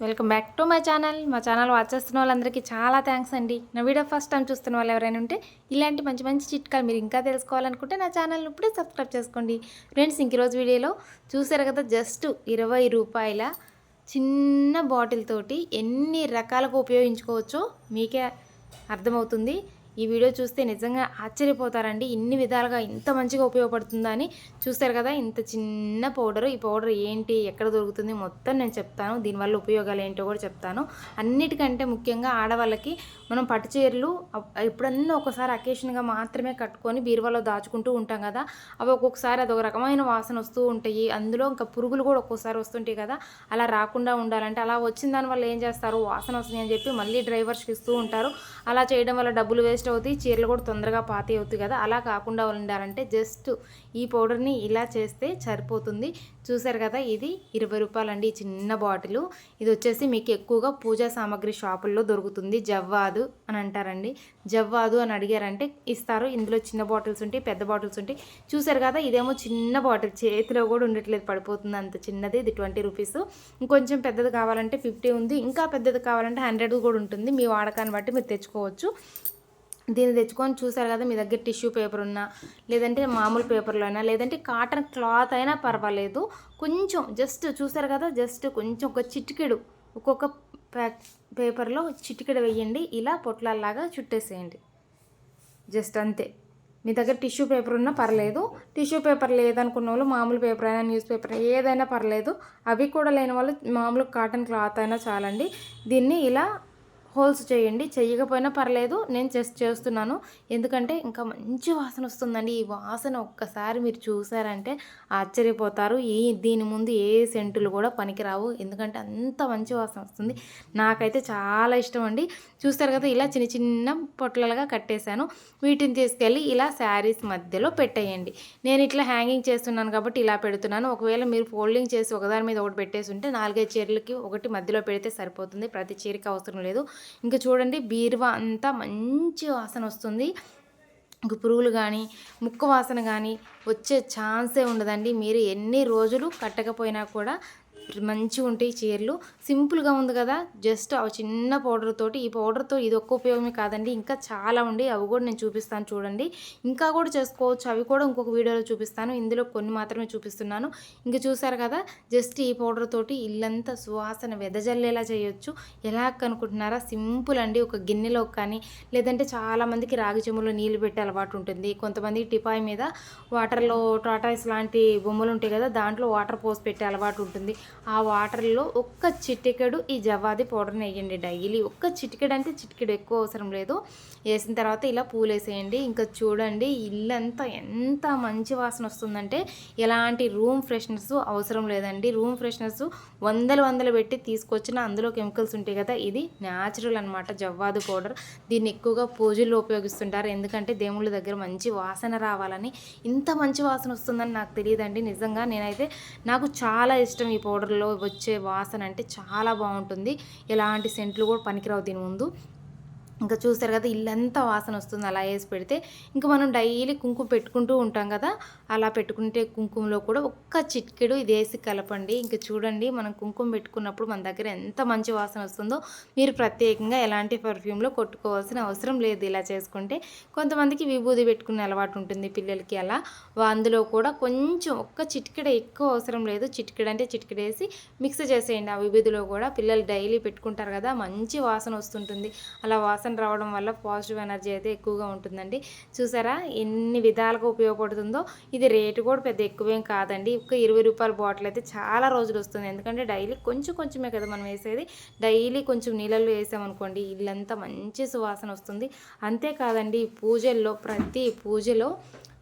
Welcome back to my channel. మా channel watch చేస్తున్న వాళ్ళందరికీ చాలా థ్యాంక్స్ అండి. నా వీడియో ఫస్ట్ టైం చూస్తున్న వాళ్ళు ఎవరైనా ఉంటే ఇలాంటి మంచి మంచి చిట్కాలు మీరు ఇంకా తెలుసుకోవాలనుకుంటే నా ఛానల్ ఇప్పుడే సబ్స్క్రైబ్ చేసుకోండి. ఫ్రెండ్స్ ఇంక రోజు వీడియోలో చూసారు కదా జస్ట్ ఇరవై రూపాయల చిన్న బాటిల్ తోటి ఎన్ని రకాలుగా ఉపయోగించుకోవచ్చో మీకే అర్థమవుతుంది. ఈ వీడియో చూస్తే నిజంగా ఆశ్చర్యపోతారండి. ఇన్ని విధాలుగా ఇంత మంచిగా ఉపయోగపడుతుందా అని చూస్తారు కదా ఇంత చిన్న పౌడర్. ఈ పౌడర్ ఏంటి ఎక్కడ దొరుకుతుంది మొత్తం నేను చెప్తాను. దీనివల్ల ఉపయోగాలు ఏంటో కూడా చెప్తాను. అన్నిటికంటే ముఖ్యంగా ఆడవాళ్ళకి మనం పట్టు చీరలు ఎప్పుడన్నా ఒకసారి అకేషన్గా మాత్రమే కట్టుకొని బీరువాలో దాచుకుంటూ ఉంటాం కదా అవి ఒక్కొక్కసారి అదొక రకమైన వాసన వస్తూ ఉంటాయి. అందులో ఇంకా పురుగులు కూడా ఒక్కోసారి వస్తుంటాయి కదా అలా రాకుండా ఉండాలంటే అలా వచ్చిన దానివల్ల ఏం చేస్తారు? వాసన వస్తుంది అని చెప్పి మళ్ళీ డ్రైవర్స్కి ఇస్తూ ఉంటారు. అలా చేయడం వల్ల డబ్బులు వేస్ట్ అవుతాయి చీరలు కూడా తొందరగా పాతి అవుతాయి కదా. అలా కాకుండా ఉండాలంటే జస్ట్ ఈ పౌడర్ని ఇలా చేస్తే సరిపోతుంది. చూసారు కదా ఇది ఇరవై రూపాయలండి ఈ చిన్న బాటిల్. ఇది వచ్చేసి మీకు ఎక్కువగా పూజా సామాగ్రి షాపుల్లో దొరుకుతుంది. జవ్వాదు అని అంటారండి. జవ్వాదు అని అడిగారంటే ఇస్తారు. ఇందులో చిన్న బాటిల్స్ ఉంటాయి పెద్ద బాటిల్స్ ఉంటాయి. చూసారు కదా ఇదేమో చిన్న బాటిల్. చేతిలో కూడా ఉండట్లేదు పడిపోతుంది అంత చిన్నది. ఇది ట్వంటీ రూపీస్. ఇంకొంచెం పెద్దది కావాలంటే ఫిఫ్టీ ఉంది. ఇంకా పెద్దది కావాలంటే హండ్రెడ్ కూడా ఉంటుంది. మీ వాడకాన్ని బట్టి మీరు తెచ్చుకోవచ్చు. దీన్ని తెచ్చుకొని చూసారు కదా మీ దగ్గర టిష్యూ పేపర్ ఉన్నా లేదంటే మామూలు పేపర్లో అయినా లేదంటే కాటన్ క్లాత్ అయినా పర్వాలేదు. కొంచెం జస్ట్ చూసారు కదా జస్ట్ కొంచెం ఒక చిటికెడు ఒక్కొక్క ప్యాక్ పేపర్లో చిటికెడు వేయండి ఇలా పొట్లాల్లాగా చుట్టేసేయండి. జస్ట్ అంతే. మీ దగ్గర టిష్యూ పేపర్ ఉన్నా పర్లేదు. టిష్యూ పేపర్ లేదనుకున్న వాళ్ళు మామూలు పేపర్ అయినా న్యూస్ పేపర్ ఏదైనా పర్లేదు. అవి కూడా లేని వాళ్ళు మామూలు కాటన్ క్లాత్ అయినా చాలండి. దీన్ని ఇలా హోల్స్ చేయండి. చేయకపోయినా పర్లేదు. నేను జస్ట్ చేస్తున్నాను. ఎందుకంటే ఇంకా మంచి వాసన వస్తుందండి. ఈ వాసన ఒక్కసారి మీరు చూసారంటే ఆశ్చర్యపోతారు. ఈ దీని ముందు ఏ సెంటులు కూడా పనికిరావు. ఎందుకంటే అంత మంచి వాసన వస్తుంది. నాకైతే చాలా ఇష్టం అండి చూస్తారు కదా ఇలా చిన్న చిన్న పొట్లలుగా కట్టేశాను. వీటిని తీసుకెళ్ళి ఇలా శారీస్ మధ్యలో పెట్టేయండి. నేను ఇట్లా హ్యాంగింగ్ చేస్తున్నాను కాబట్టి ఇలా పెడుతున్నాను. ఒకవేళ మీరు ఫోల్డింగ్ చేసి ఒకదాని మీద ఒకటి పెట్టేసి ఉంటే నాలుగైదు చీరలకి ఒకటి మధ్యలో పెడితే సరిపోతుంది. ప్రతి చీరకి అవసరం లేదు. ఇంకా చూడండి బీరువా అంతా మంచి వాసన వస్తుంది. ఇంక పురుగులు కానీ ముక్క వాసన కానీ వచ్చే ఛాన్సే ఉండదండి. మీరు ఎన్ని రోజులు కట్టకపోయినా కూడా మంచిగా ఉంటాయి చీరలు. సింపుల్గా ఉంది కదా. జస్ట్ ఆ చిన్న పౌడర్ తోటి ఈ పౌడర్తో ఇది ఒక్క ఉపయోగమే కాదండి. ఇంకా చాలా ఉండి అవి కూడా నేను చూపిస్తాను చూడండి. ఇంకా కూడా చేసుకోవచ్చు. అవి కూడా ఇంకొక వీడియోలో చూపిస్తాను. ఇందులో కొన్ని మాత్రమే చూపిస్తున్నాను. ఇంకా చూసారు కదా. జస్ట్ ఈ పౌడర్ తోటి ఇల్లంతా సువాసన వెదజల్లేలా చేయొచ్చు. ఎలా అనుకుంటున్నారా సింపుల్ అండి. ఒక గిన్నెలో కానీ లేదంటే చాలామందికి రాగి చెమ్ములో నీళ్ళు పెట్టే అలవాటు ఉంటుంది. కొంతమందికి టిపాయ్ మీద వాటర్లో టాటాయిస్ లాంటి బొమ్మలు ఉంటాయి కదా. దాంట్లో వాటర్ పోసి పెట్టే అలవాటు ఉంటుంది. ఆ వాటర్లో ఒక్క చిటికెడు ఈ జవాది పౌడర్ని వేయండి డైలీ. ఒక్క చిటికెడు అంటే చిటికెడు ఎక్కువ అవసరం లేదు. వేసిన తర్వాత ఇలా పూలు వేసేయండి ఇంకా చూడండి ఇల్లంతా ఎంత మంచి వాసన వస్తుందంటే ఎలాంటి రూమ్ ఫ్రెషనర్స్ అవసరం లేదండి. రూమ్ ఫ్రెష్నర్స్ వందలు వందలు పెట్టి తీసుకొచ్చిన అందులో కెమికల్స్ ఉంటాయి కదా ఇది న్యాచురల్ అనమాట జవ్వాదు పౌడర్. దీన్ని ఎక్కువగా పూజల్లో ఉపయోగిస్తుంటారు. ఎందుకంటే దేవుళ్ళ దగ్గర మంచి వాసన రావాలని ఇంత మంచి వాసన వస్తుందని నాకు తెలియదండి. నిజంగా నేనైతే నాకు చాలా ఇష్టం ఈ పౌడర్ పౌడర్లో వచ్చే వాసన అంటే చాలా బాగుంటుంది. ఎలాంటి సెంట్లు కూడా పనికిరావు దీని ముందు. ఇంకా చూస్తారు కదా ఇల్లంతా వాసన వస్తుంది అలా వేసి పెడితే. ఇంకా మనం డైలీ కుంకుమ పెట్టుకుంటూ ఉంటాం కదా అలా పెట్టుకుంటే కుంకుమలో కూడా ఒక్క చిట్కెడు ఇది వేసి కలపండి. ఇంకా చూడండి మనం కుంకుమ పెట్టుకున్నప్పుడు మన దగ్గర ఎంత మంచి వాసన వస్తుందో. మీరు ప్రత్యేకంగా ఎలాంటి పర్ఫ్యూమ్లో కొట్టుకోవాల్సిన అవసరం లేదు ఇలా చేసుకుంటే. కొంతమందికి విభూది పెట్టుకునే అలవాటు ఉంటుంది పిల్లలకి అలా. అందులో కూడా కొంచెం ఒక్క చిటికెడ ఎక్కువ అవసరం లేదు. చిటికెడ అంటే చిటికెడ వేసి మిక్స్ చేసేయండి. ఆ విభూదిలో కూడా పిల్లలు డైలీ పెట్టుకుంటారు కదా మంచి వాసన వస్తుంటుంది. అలా వాసన రావడం వల్ల పాజిటివ్ ఎనర్జీ అయితే ఎక్కువగా ఉంటుందండి. చూసారా? ఎన్ని విధాలుగా ఉపయోగపడుతుందో. ఇది రేటు కూడా పెద్ద ఎక్కువేం కాదండి. ఒక ఇరవై రూపాయల బాటిల్ అయితే చాలా రోజులు వస్తుంది. ఎందుకంటే డైలీ కొంచెం కొంచెమే కదా మనం వేసేది. డైలీ కొంచెం నీళ్ళల్లో వేసామనుకోండి ఇల్లంతా మంచి సువాసన వస్తుంది. అంతేకాదండి పూజల్లో ప్రతి పూజలో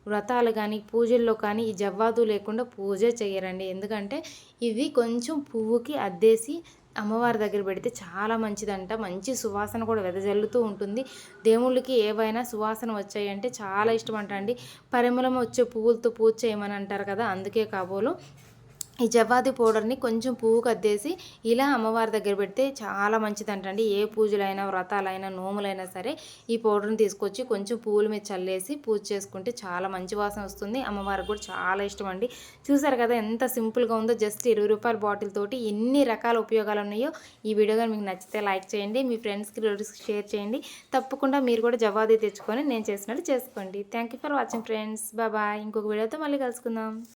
వ్రతాలు కానీ పూజల్లో కానీ ఈ జవ్వాదు లేకుండా పూజ చేయరండి ఎందుకంటే ఇది కొంచెం పువ్వుకి అద్దేసి అమ్మవారి దగ్గర పెడితే చాలా మంచిదంట. మంచి సువాసన కూడా వెదజల్లుతూ ఉంటుంది. దేవుళ్ళకి ఏవైనా సువాసన వచ్చాయంటే చాలా ఇష్టం అంట అండి. పరిమళం వచ్చే పువ్వులతో పూజ చేయమని అంటారు కదా అందుకే కాబోలు. ఈ జవ్వాది పౌడర్ని కొంచెం పువ్వు కద్దేసి ఇలా అమ్మవారి దగ్గర పెడితే చాలా మంచిదంటండి. ఏ పూజలైనా వ్రతాలైనా నోములైనా సరే ఈ పౌడర్ని తీసుకొచ్చి కొంచెం పువ్వుల మీద చల్లేసి పూజ చేసుకుంటే చాలా మంచి వాసన వస్తుంది. అమ్మవారికి కూడా చాలా ఇష్టం అండి చూసారు కదా ఎంత సింపుల్గా ఉందో. జస్ట్ ఇరవై రూపాయల బాటిల్ తోటి ఎన్ని రకాల ఉపయోగాలు ఉన్నాయో ఈ వీడియో కానీ మీకు నచ్చితే లైక్ చేయండి. మీ ఫ్రెండ్స్కి రిలేటివ్స్కి షేర్ చేయండి. తప్పకుండా మీరు కూడా జవాది తెచ్చుకొని నేను చేసినట్టు చేసుకోండి. Thank you for watching friends. బాబాయ్ ఇంకొక వీడియోతో మళ్ళీ కలుసుకుందాం.